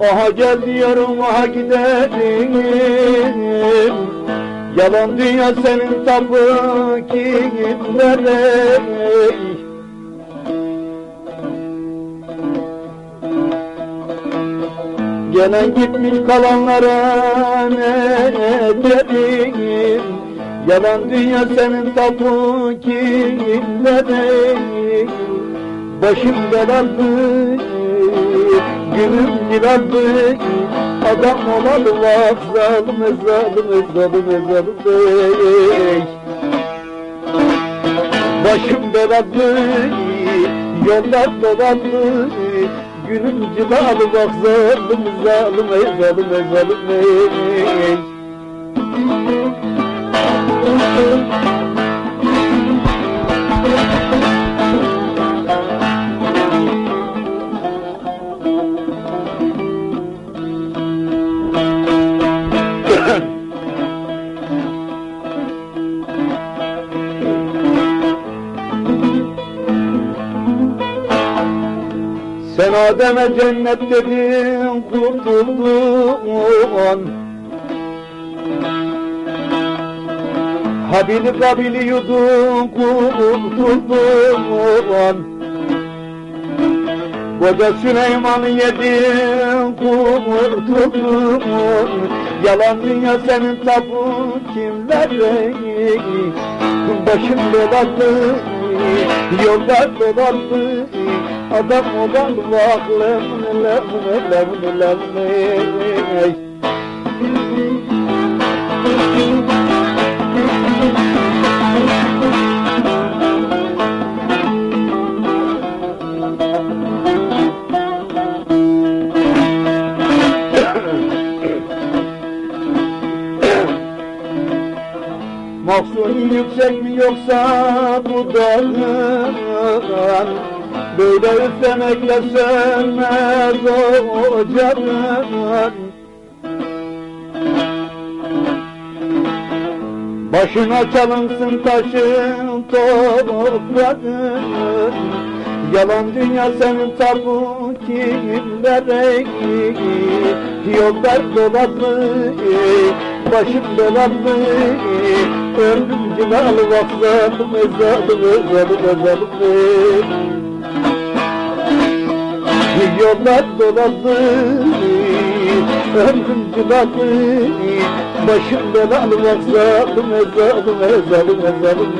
Aha gel diyorum aha gidelim. Yalan dünya senin tapu kimlere Gelen gitmiş kalanlara ne dedim? Yalan dünya senin tapu kimlere Başım belalı Günüm belalı Adam olalı vah zalime zalime zalime zalime Başım belalı Yollar dolanlı Günüm cilalı bak zalime zalime zalime zalime Sen Adem'e cennet dedin kurtuldun Habili kabili yudun kurtuldun Koca Süleyman'ı yedin kurtuldun Yalan dünya senin tapu kimlere Başım dolandı Yollar dolandı Adam olan bak lemne lemne lemne lemne Mahzuni yüksek mi yoksa bu dağın Böyle üflemekle sönmez o canın Başına çalınsın taşın toprağın Yalan dünya senin tabu kimlere Yollar dolanlı Başım dolanlı Ömrüm cilalı zalim zalim zalim zalim Yollar dolandı Ömrüm cilalı Başım belalı bak zalim zalim zalim zalim